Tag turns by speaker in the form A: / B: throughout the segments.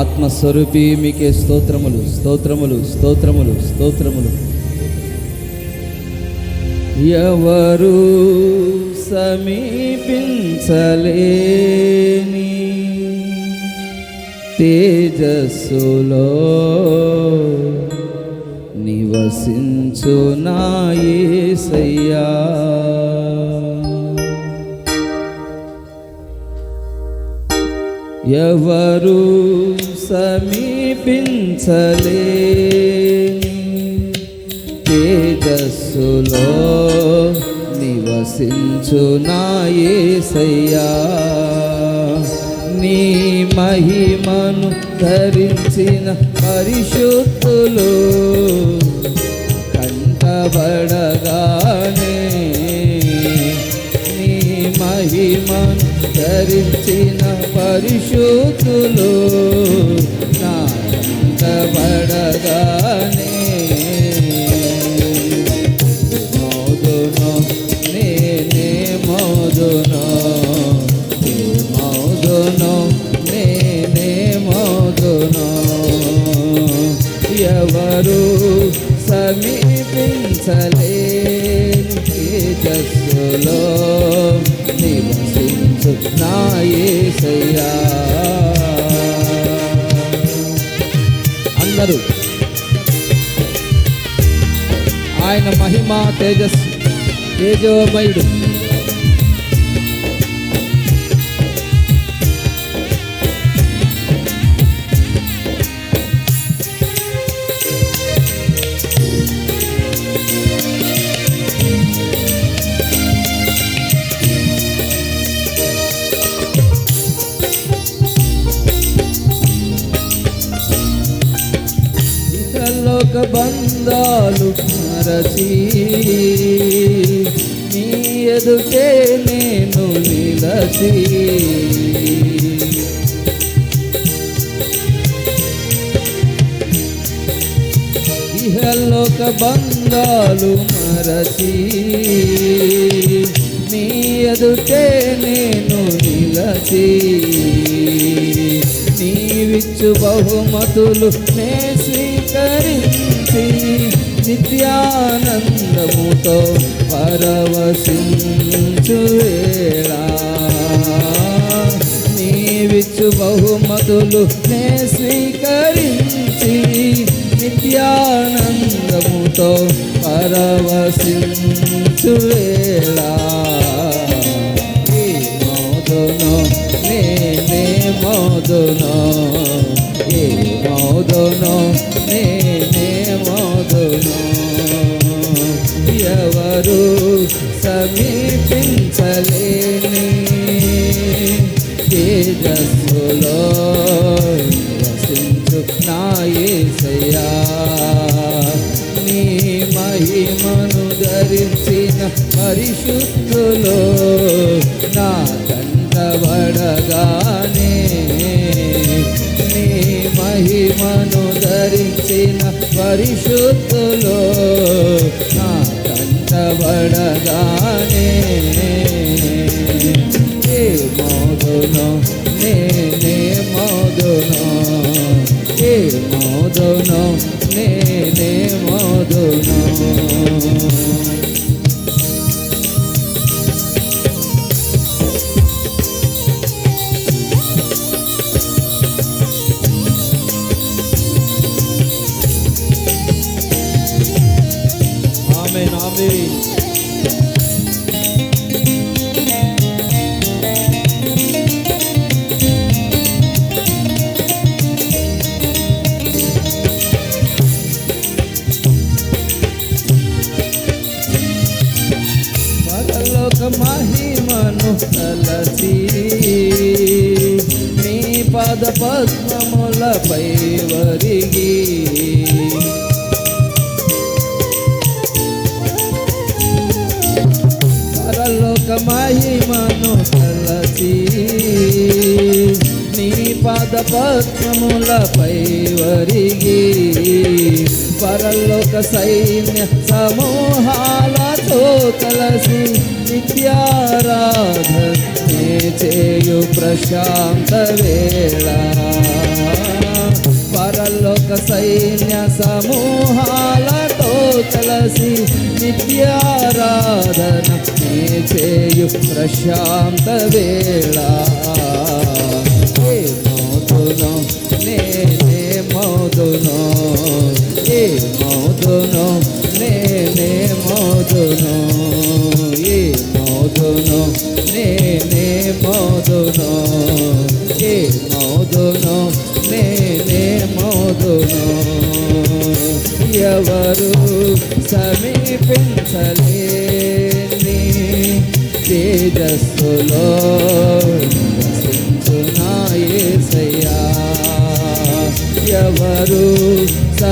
A: ఆత్మస్వరూపి మీకే స్తోత్రములు స్తోత్రములు స్తోత్రములు స్తోత్రములు. ఎవరు సమీపించలేని తేజస్సులో నివసించు నాయే సయ్యా ఎవరు సమీపించలే తేజస్సులో నివసించు నాయసయ్యా నీ మహిమను ధరించిన పరిశుద్ధులు కంటబడగానే నీ మహిమను ధరించిన పరిశుద్ధులు నా కంటబడగానే నేనే మౌదును నీ నేనే మౌదును. ఎవరు సమీపించలేని యేసయ్యా అందరూ. ఆయన మహిమ తేజస్సు తేజోమయుడు. ఇహలోక బంధాలు మరచి నీ ఎదుటే నేను నిలసి ఇహలోక బంధాలు మరచి నీ ఎదుటే నేను నిలసి నీవిచ్చు బహుమతులు నే నిత్యానందముతో పరవశించు వేళ. నీవిచ్చు బహుమతులు నే స్వీకరించి నిత్యానందముతో పరవశించు వేళ. మోదును నేనే మోదును ఏ మోదును నే ఎవరు సమీపించలేని తేజస్సులో వసించు నా నీ మహిమను ధరించిన పరిశుద్ధులో నా కంటబడగానే నీ మహిమను ధరించిన పరిశుద్ధ కంటబడగానే మహిమను కలసి నీ పద పద్మములపై వరిగి పరలోక సైన్య సమూహాలతో కలసి నిత్యారాధన చేయు ప్రశాంత వేళ. పరలోక సైన్య సమూహాలతో కలసి నిత్యారాధన నీ చేయు ప్రశాంత వేళ. ఏ మౌతును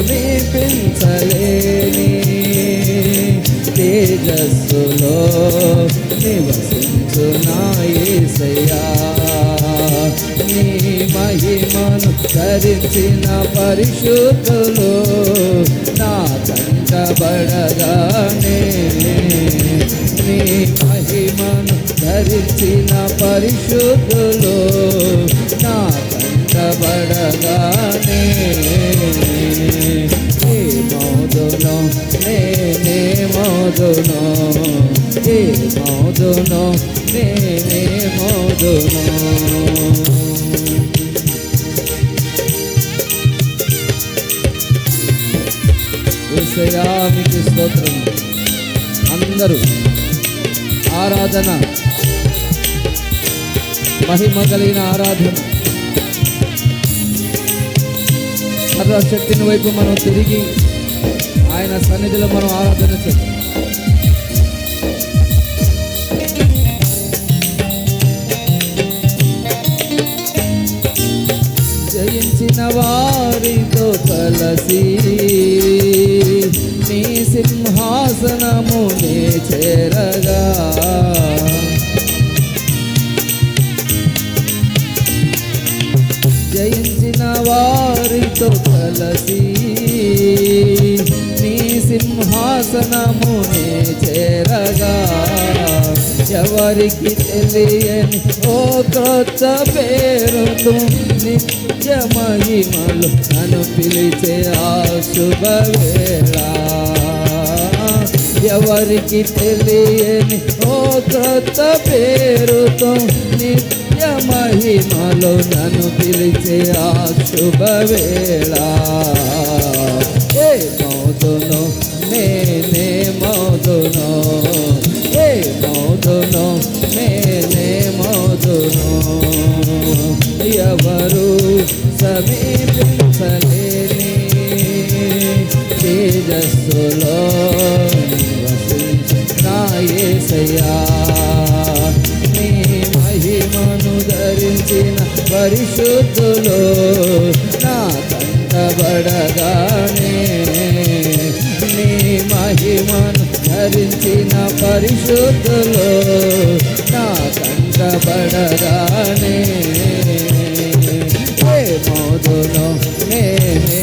A: సమీపించలేని తేజస్సులో నివసించునాయసయ్యా నీ మహిమను ధరించిన పరిశుద్ధులు నా కంటబడగానే. నీ మహిమను ధరించిన పరిశుద్ధులు నా కంటబడగానే ఏ మౌదును నేనే మౌదును ఏ మౌదును నేనే మౌదును యేసయ్యా మీకు స్తోత్రం అందరూ ఆరాధన మహిమ కలిగిన ఆరాధన. సర్వశక్తిని వైపు మనం తిరిగి ఆయన సన్నిధిలో మనం ఆరాధన చేద్దాం. జయించిన వారితో కలసి నీ సింహాసనము నే చేరగా. జయించిన వారితో కలసి నీ సింహాసనమునే చేరగా. ఎవరికి తెలియని ఓ క్రొత్త పేరుతో నిత్య మహిమలు నన్ను పిలిచే ఆ శుభవేళ. ఎవరికి తెలియని ఓ క్రొత్త పేరుతో నిత్య మహిమలో నన్ను పిలిచే ఆ శుభవేళ. ఏ మౌదును నేనే మౌదును ఏ మౌదును నేనే మౌదును ఎవరు సమీపించలేని తేజస్సులో నాయసయ్యా నీ పరిశుద్ధులు నా కంటబడగానే నీ మహిమను ధరించిన పరిశుద్ధులు నా కంటబడగానే. ఏ మోదును నేనే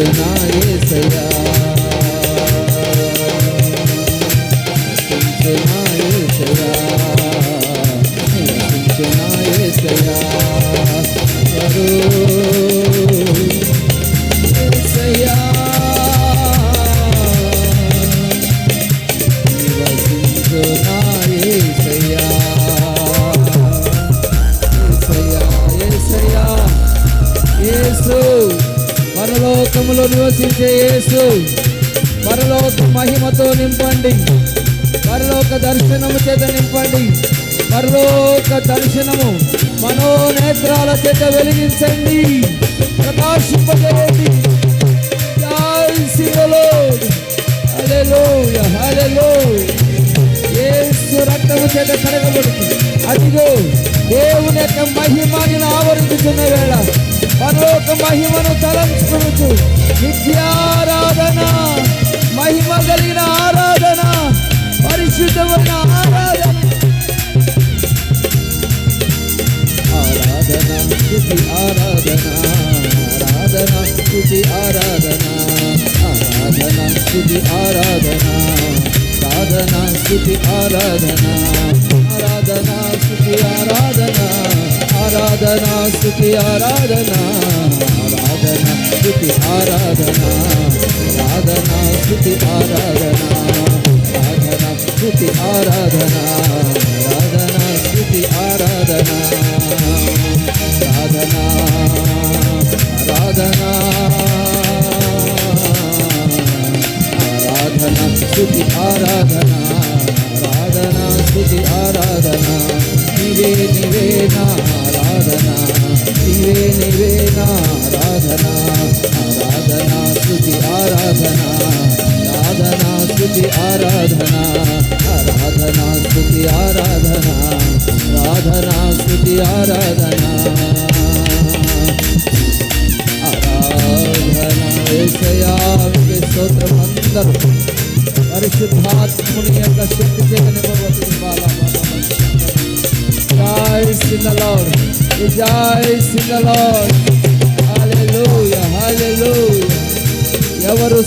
A: నివసించు నాయసయా దర్శనము చేత నింపండి. పరలోక దర్శనము మనో నేత్రాల చేత వెలిగించండి. ప్రకాశింపజేయండి. రక్తము చేత కడగబడుతుంది అదిగో దేవుని యొక్క మహిమని ఆవరించుతున్న వేళ పరలోక మహిమను తలంచుకుంటూ విద్యారాధన మహిమ కలిగిన ఆరాధన పరిశుద్ధమైన ఆరాధన స్థుతి స్తుతి ఆరాధన ఆరాధన స్తుతి ఆరాధన ఆరాధన స్తుతి ఆరాధన సాధన స్తుతి ఆరాధన ఆరాధన స్తుతి ఆరాధన ఆరాధన స్తుతి ఆరాధన ఆరాధన ఆరాధన ఆరాధన ఆరాధన స్థుతి ఆరాధన రాధన స్థుతి ఆరాధన రాధన ఆరాధన ఆరాధన స్థుతి ఆరాధన రాధన స్థుతి ఆరాధన నివే నీవే ఆరాధన.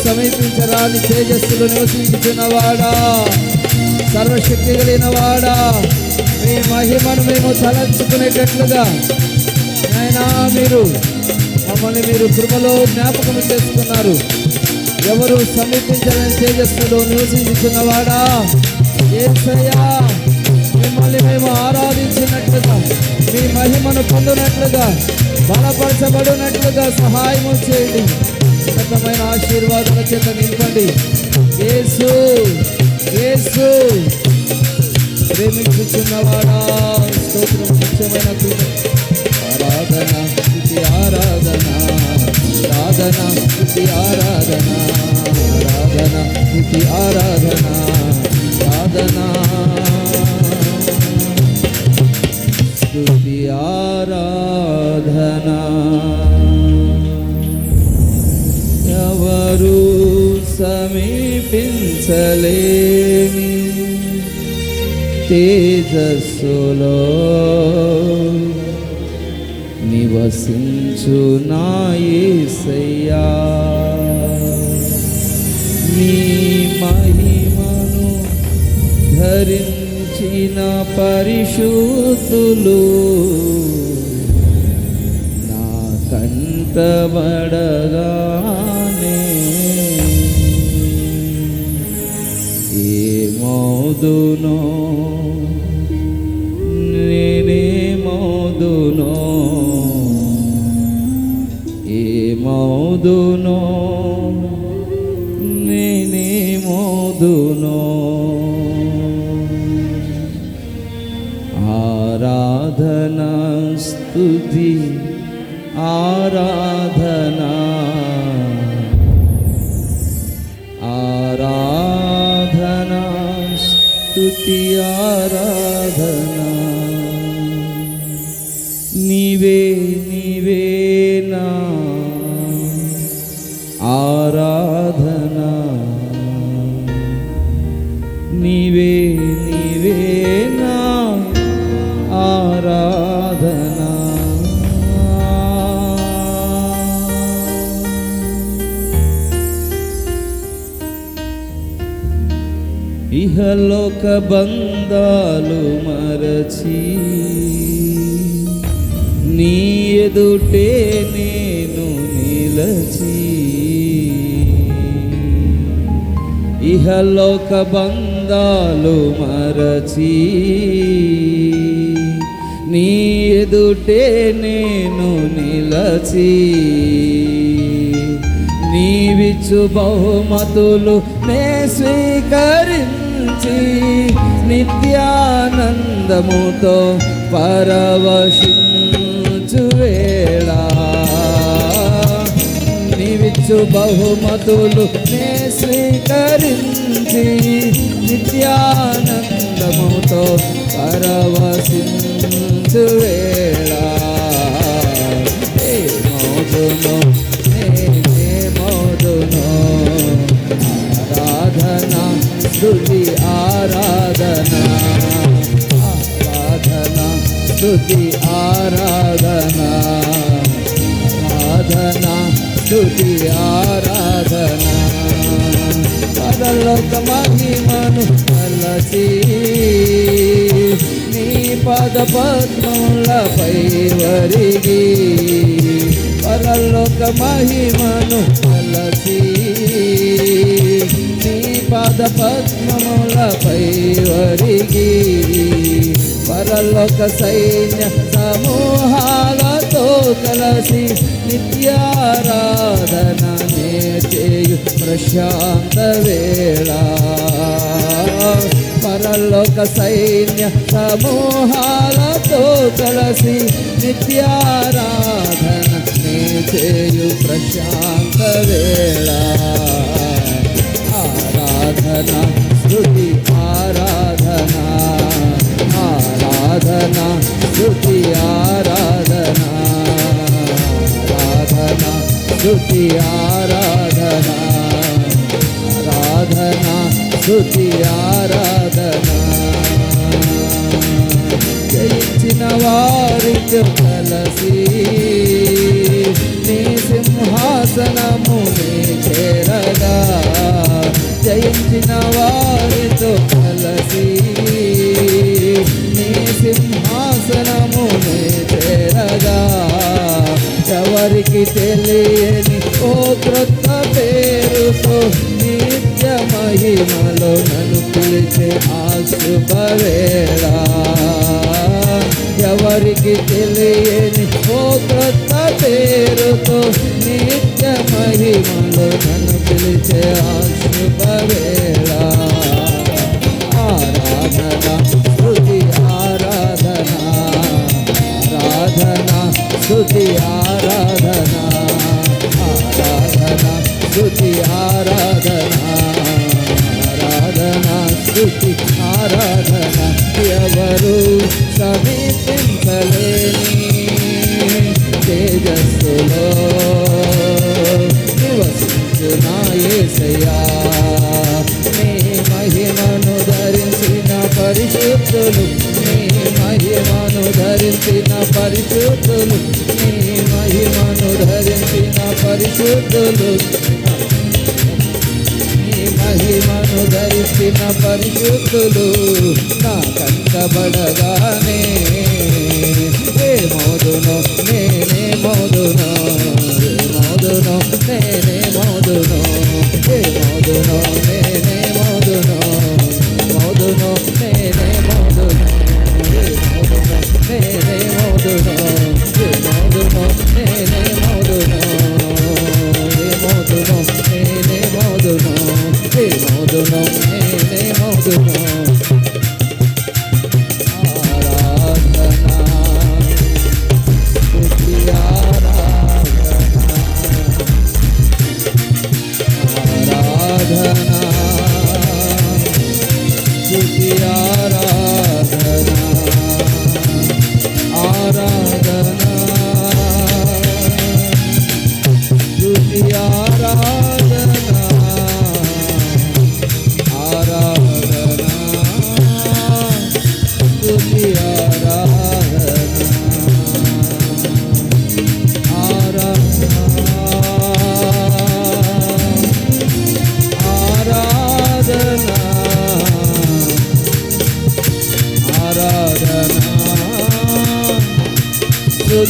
A: సమీపించరాని తేజస్సులో నివసించుతున్నవాడా సర్వశక్తి కలిగిన వాడా మీ మహిమను మేము తలంచుకునేటట్లుగా నాయనా మీరు మమ్మల్ని మీరు కృపలో జ్ఞాపకం చేసుకున్నారు. ఎవరు సమీపించలేని తేజస్సులో నివసించుతున్నవాడా ఏసయ్యా మిమ్మల్ని మేము ఆరాధించినట్లుగా మీ మహిమను పొందినట్లుగా బలపరచబడినట్లుగా సహాయము చేయండి. సకమైన ఆశీర్వాదాల చేత నింపండి. ఏసు ఏసు ప్రేమించుచున్నవాడా స్తోత్రం ముఖ్యమైన ఆరాధన స్థుతి ఆరాధన. ఆరాధన స్థుతి ఆరాధన. ఆరాధన స్థుతి ఆరాధన. ఆరాధన. ఎవరు సమీపించలేని తేజస్సులో నివసించు నాయసయ్యా నీ మహిమను ధరించిన పరిశుద్ధులు నా కంటబడ మౌదునో నేనే మౌదునో ఏ మౌదునో నేనే మౌదునో ఆరాధన స్తుతి ఆరాధనా స్తుతి ఆరాధనా నీవే నీవే ఇహలోక బంధాలు మరచి నీ ఎదుటే నేను నిలచి ఇహలోక బంధాలు మరచి నీ ఎదుటే నేను నిలచి నీవిచ్చు బహుమతులు నే స్వీకరించి నిత్యానందముతో పరవశించు వేళ. నివిచ్చు బహుమతులు నే స్వీకరించి నిత్యానందముతో పరవశించు వేళ. మోజును స్థుతి ఆరాధన ఆరాధన స్థుతి ఆరాధన. పదలోక మహిమను కలసి నీ పద పద్మములపై వరిగి పరలోక మహిమను కలసి నీ పద పద్మములపై వరిగి పరలోక సైన్య సమూహాలతో కలసి నిత్యారాధన నే చేయు ప్రశాంత వేళ. పరలోక సైన్య సమూహాలతో కలసి నిత్యారాధన నే చేయు ప్రశాంత వేళ. ఆరాధన స్థుతి ఆరాధన ఆరాధన స్తుతి ఆరాధనా. ఆరాధన స్తుతి ఆరాధనా. ఆరాధన స్తుతి ఆరాధనా. జయించిన వారితో కలసి నీ సింహాసనము నీ చేరగా. జయించిన వారితో కలసి నీ సింహాసనము నీ చేరగా. ఎవరికి తెలియని ఓ క్రొత్త పేరుతో నిత్య మహిమలో నన్ను పిలిచే ఆశుభవేళ ఎవరికి తెలియని ఓ క్రొత్త పేరుతో నిత్య మహిమలో నన్ను పిలిచే ఆశుభవేళ ఆరాధన ఆరాధనా స్థుతి ఆరాధనా. ఆరాధనా స్థుతి ఆరాధనా. ఆరాధనా స్థుతి ఆరాధన. ఎవరు సమీపించలేని తేజస్సులో నివసించునాయేసయా నీ మహిమను ధరించిన పరిశుద్ధులు పరిశుద్ధులు నీ మహిమను ధరించిన పరిశుద్ధులు. నీ మహిమను ధరించిన పరిశుద్ధులు నా కంటబడగానే ఏ మోదును ఏ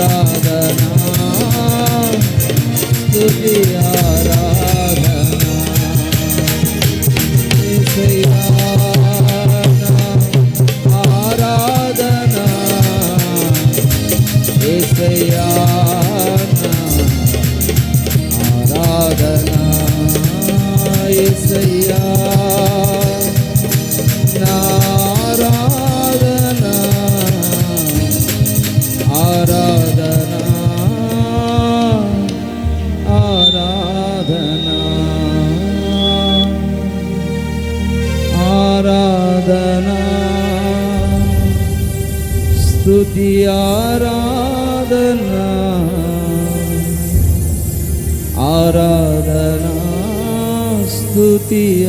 A: आराधना तुझी స్తుతి